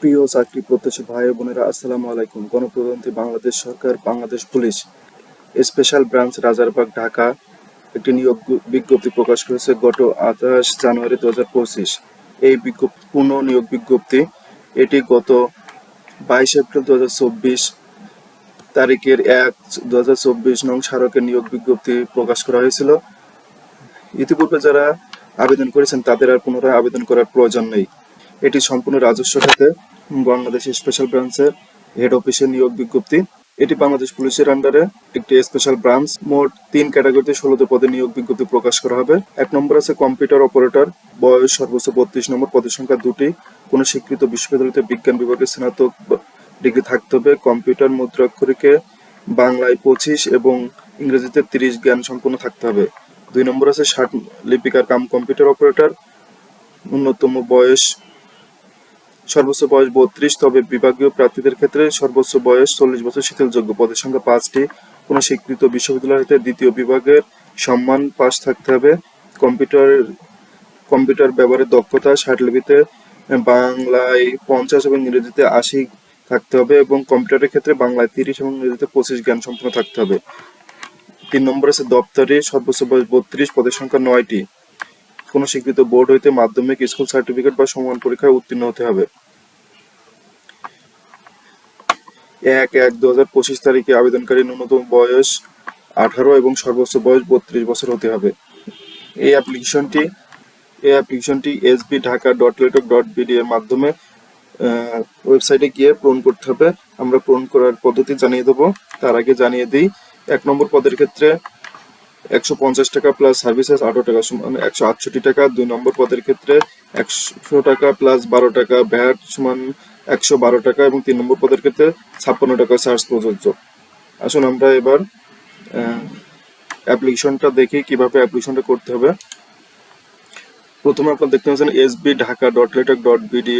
প্রিয় চাকরি প্রত্যাশী ভাই বোনেরা, আসসালামু আলাইকুম। গণপ্রজাতন্ত্রী বাংলাদেশ সরকার, Bangladesh police. Special branch Rajarbagh, Dhaka. একটি নিয়োগ বিজ্ঞপ্তি প্রকাশ করেছে গত আঠাশ জানুয়ারি দু হাজার পঁচিশ। এই বিজ্ঞপ্তি, পূর্ণ নিয়োগ বিজ্ঞপ্তি, এটি গত বাইশ এপ্রিল দু হাজার চব্বিশ তারিখের এক দু হাজার চব্বিশ নং স্মারকের নিয়োগ বিজ্ঞপ্তি প্রকাশ করা হয়েছিল। ইতিপূর্বে যারা আবেদন করেছেন, তাদের আর পুনরায় আবেদন করার প্রয়োজন নেই। এটি সম্পূর্ণ রাজস্ব খাতে। বাংলাদেশ স্পেশাল ব্রাঞ্চের হেড অফিসের নিয়োগ বিজ্ঞপ্তি। এটি বাংলাদেশ পুলিশের আন্ডারে একটি স্পেশাল ব্রাঞ্চ মোট তিন ক্যাটাগরিতে ষোলোতে পদে নিয়োগ বিজ্ঞপ্তি প্রকাশ করা হবে। এক নম্বর আছে কম্পিউটার অপারেটর বয়স সর্বোচ্চ বত্রিশ নম্বর। পদের সংখ্যা দুটি। কোনো স্বীকৃত বিশ্ববিদ্যালয়তে বিজ্ঞান বিভাগে স্নাতক ডিগ্রি থাকতে হবে। কম্পিউটার মুদ্রাক্ষরিকে বাংলায় পঁচিশ এবং ইংরেজিতে তিরিশ জ্ঞান সম্পন্ন থাকতে হবে। দুই নম্বর আছে ষাট লিপিকার কাম কম্পিউটার অপারেটর ন্যূনতম বয়স সর্বোচ্চ বয়স বত্রিশ, তবে বিভাগীয় প্রার্থীদের ক্ষেত্রে সর্বোচ্চ বয়স চল্লিশ বছর শিথিলযোগ্য পদের সংখ্যা পাঁচটি। কোনো স্বীকৃত বিশ্ববিদ্যালয় হতে দ্বিতীয় বিভাগের সম্মান পাস থাকতে হবে। কম্পিউটার কম্পিউটার ব্যবহারের দক্ষতা ষাটলিপিতে বাংলায় পঞ্চাশ এবং ইংরেজিতে আশি থাকতে হবে এবং কম্পিউটারের ক্ষেত্রে বাংলায় তিরিশ এবং ইংরেজিতে পঁচিশ জ্ঞান সম্পন্ন থাকতে হবে। তিন নম্বর আছে দপ্তরে, সর্বোচ্চ বয়স বত্রিশ, পদের সংখ্যা নয়টি। কোনো স্বীকৃত বোর্ড হইতে মাধ্যমিক স্কুল সার্টিফিকেট বা সমান পরীক্ষায় উত্তীর্ণ হতে হবে। এক এক দু হাজার পঁচিশ তারিখে আবেদনকারী ন্যূনতম বয়স আঠারো এবং সর্বোচ্চ বয়স বত্রিশ বছর হতে হবে। এই অ্যাপ্লিকেশনটি এই অ্যাপ্লিকেশনটি SB Dhaka dot Teletalk dot BD এর মাধ্যমে ওয়েবসাইটে গিয়ে পূরণ করতে হবে। আমরা পূরণ করার পদ্ধতি জানিয়ে দেবো। তার আগে জানিয়ে দিই, এক নম্বর পদের ক্ষেত্রে একশো পঞ্চাশ টাকা প্লাস সার্ভিসেস আঠারো টাকা সমান একশো আটষট্টি টাকা। দুই নম্বর পদের ক্ষেত্রে একশো টাকা প্লাস বারো টাকা ভ্যাট সমান একশো বারো টাকা এবং তিন নম্বর পদের ক্ষেত্রে ছাপ্পান্ন টাকা চার্জ প্রযোজ্য। আসুন আমরা এবার অ্যাপ্লিকেশনটা দেখি কীভাবে অ্যাপ্লিকেশনটা করতে হবে। প্রথমে আপনার দেখতে পাচ্ছেন SB Dhaka dot LaTeX dot BD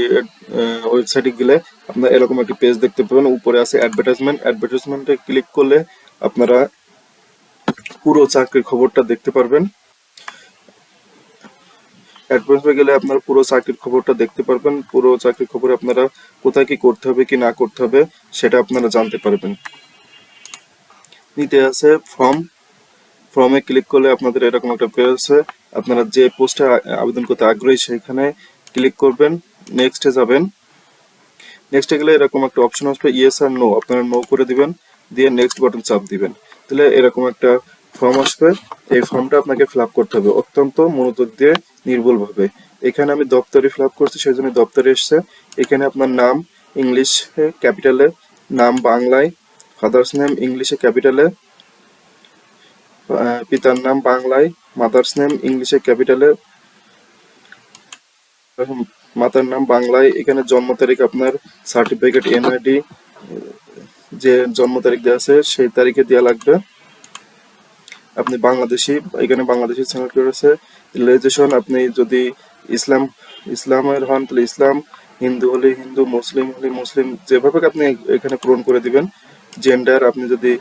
ওয়েবসাইটে গেলে আপনার এরকম একটি পেজ দেখতে পাবেন। উপরে আছে অ্যাডভার্টাইজমেন্ট অ্যাডভার্টাইজমেন্টে ক্লিক করলে আপনারা পুরো চাকরির খবরটা দেখতে পারবেন। অ্যাডভার্টাইজমেন্টে গেলে আপনারা পুরো চাকরির খবরটা দেখতে পারবেন। পুরো চাকরির খবরে আপনারা কোথায় কি করতে হবে, কি না করতে হবে, সেটা আপনারা জানতে পারবেন। নিতে আছে ফর্ম ফর্মে ক্লিক করলে আপনাদের এরকম একটা পেজ আছে। আপনারা যে পোস্টে আবেদন করতে আগ্রহী সেখানে ক্লিক করবেন। নেক্সটে যাবেন। নেক্সটে গেলে এরকম একটা অপশন আসবে ইয়েস আর নো আপনারা নো করে দিবেন। দিয়ে নেক্সট বাটন চাপ দিবেন। তাহলে এরকম একটা ফর্ম আসবে, এই ফর্মটা আপনাকে ফিল করতে হবে অত্যন্ত মনোযোগ দিয়ে নির্ভুলভাবে। এখানে আমি দপ্তরে ফিল করছি সেই জন্য দপ্তরে এসছে। এখানে আপনার নাম ইংলিশে ক্যাপিটালে, নাম বাংলায় ফাদার্স নেম ইংলিশে ক্যাপিটালে পিতার নাম বাংলায় মাদার্স নেম ইংলিশে ক্যাপিটালে মাতার নাম বাংলায়, এখানে জন্ম তারিখ আপনার সার্টিফিকেট এনআইডি যে জন্ম তারিখ দেওয়া আছে, সেই তারিখে দেওয়া লাগবে। আপনি বাংলাদেশি, এখানে বাংলাদেশি সিলেক্ট করেছে রিলিজিয়ন আপনি যদি ইসলাম, ইসলামের হন, তাহলে ইসলাম, হিন্দু হলে হিন্দু, মুসলিম হলে মুসলিম, যেভাবে আপনি এখানে পূরণ করে দিবেন। জেন্ডার আপনি যদি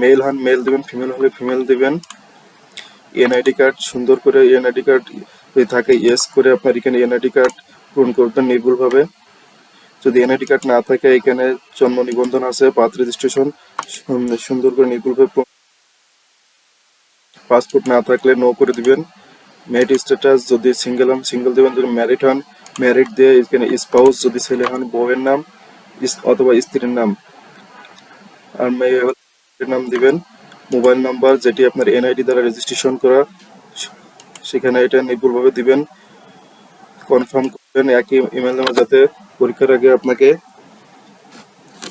মেল হন মেল দিবেন ফিমেল হলে ফিমেল দিবেন। এনআইডি কার্ড সুন্দর করে এনআইডি কার্ড যদি থাকে ইয়েস করে আপনার এখানে এনআইডি কার্ড পূরণ করবেন নির্ভুলভাবে। যদি এনআইডি কার্ড না থাকে, এখানে জন্ম নিবন্ধন আছে বার্থ রেজিস্ট্রেশন সুন্দর করে নির্ভুলভাবে পাসপোর্ট না থাকলে নো করে দিবেন। ম্যারিড স্ট্যাটাস যদি সিঙ্গেল হন সিঙ্গেল দিবেন, যদি ম্যারিড হন ম্যারিড দিয়ে এখানে স্পাউস যদি ছেলে হন, বউয়ের নাম অথবা স্ত্রীর নাম, আর মেয়ে নাম দিবেন। মোবাইল নাম্বার যেটি আপনার এনআইডি দ্বারা রেজিস্ট্রেশন করা, সেখানে এটা নির্ভুলভাবে দিবেন। কনফার্ম করবেন একই ইমেল নাম্বার যাতে পরীক্ষার আগে আপনাকে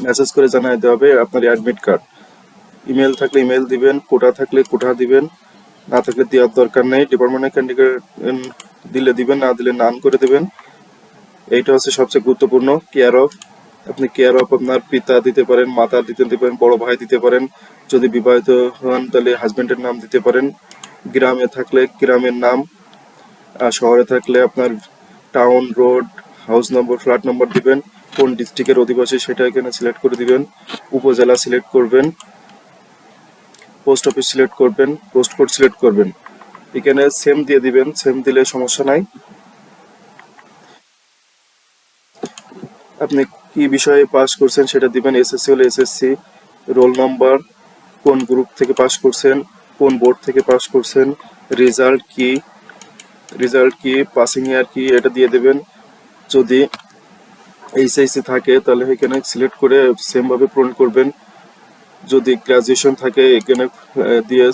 মেসেজ করে জানাই দেওয়া হবে আপনার অ্যাডমিট কার্ড ইমেল থাকলে ইমেল দিবেন কোটা থাকলে কোটা দিবেন। না থাকলে দেওয়ার দরকার নেই। ডিপার্টমেন্টের ক্যান্ডিডেট দিলে দিবেন, না দিলে নান করে দেবেন। এইটা হচ্ছে সবচেয়ে গুরুত্বপূর্ণ। কেয়ার অফ আপনি কেয়ার অফ আপনার পিতা দিতে পারেন, মাতা দিতে পারেন, বড় ভাই দিতে পারেন। যদি বিবাহিত হন, তাহলে হাজবেন্ডের নাম দিতে পারেন। গ্রামে থাকলে গ্রামের নাম, আর শহরে থাকলে আপনার town road house number flat number দিবেন। কোন ডিস্ট্রিক্টের অধিবাসী সেটা এখানে সিলেক্ট করে দিবেন। উপজেলা সিলেক্ট করবেন। পোস্ট অফিস সিলেক্ট করবেন পোস্ট কোড সিলেক্ট করবেন। এখানে সেম দিয়ে দিবেন সেম দিলে সমস্যা নাই। আপনি কি বিষয়ে পাস করছেন সেটা দিবেন এসএসসি হলে এসএসসি রোল নাম্বার কোন গ্রুপ থেকে পাস করছেন, কোন বোর্ড থেকে পাস করছেন রেজাল্ট কি রেজাল্ট কি পাসিং ইয়ার কি, এটা দিয়ে দেবেন। যদি এইচআইসি থাকে, তাহলে এখানে সিলেক্ট করে সেম ভাবে পূরণ করবেন। যদি গ্রাজুয়েশন থাকে এখানে দিয়ে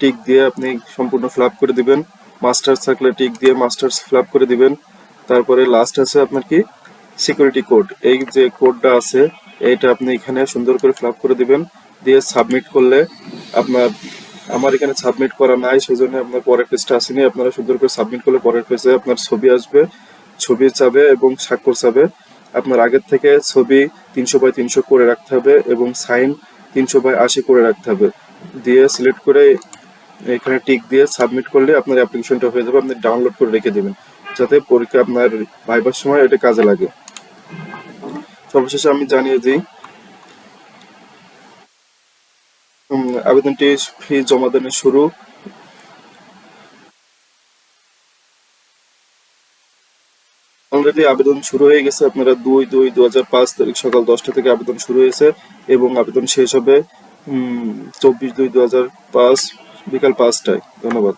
টিক দিয়ে আপনি সম্পূর্ণ ফিল করে দিবেন। মাস্টার্স থাকলে টিক দিয়ে মাস্টার্স ফিল করে দিবেন। তারপরে লাস্ট আছে আপনার কি? সিকিউরিটি কোড এই যে কোডটা আছে, এইটা আপনি এখানে সুন্দর করে ফিল করে দিবেন। দিয়ে সাবমিট করলে আপনার, আমার এখানে সাবমিট করা নাই সেই জন্য আপনার পরের পেজটা আসেনি। আপনারা সুন্দর করে সাবমিট করলে পরের পেজে আপনার ছবি আসবে, ছবি চাবে এবং স্বাক্ষর চাবে। আপনার আগের থেকে ছবি তিনশো বাই তিনশো করে রাখতে হবে এবং সাইন তিনশো বাই আশি করে রাখতে হবে। দিয়ে সিলেক্ট করে এখানে টিক দিয়ে সাবমিট করলে আপনার অ্যাপ্লিকেশনটা হয়ে যাবে, আপনি ডাউনলোড করে রেখে দেবেন। যাতে পরীক্ষা আপনার ভাইবার সময় এটা কাজে লাগে। সর্বশেষে আমি জানিয়ে দিই আবেদনটি ফি জমা দানের শুরু। অলরেডি আবেদন শুরু হয়ে গেছে। আপনারা দুই দুই দু তারিখ সকাল দশটা থেকে আবেদন শুরু হয়েছে এবং আবেদন শেষ হবে চব্বিশ দুই দু বিকাল পাঁচটায়। ধন্যবাদ।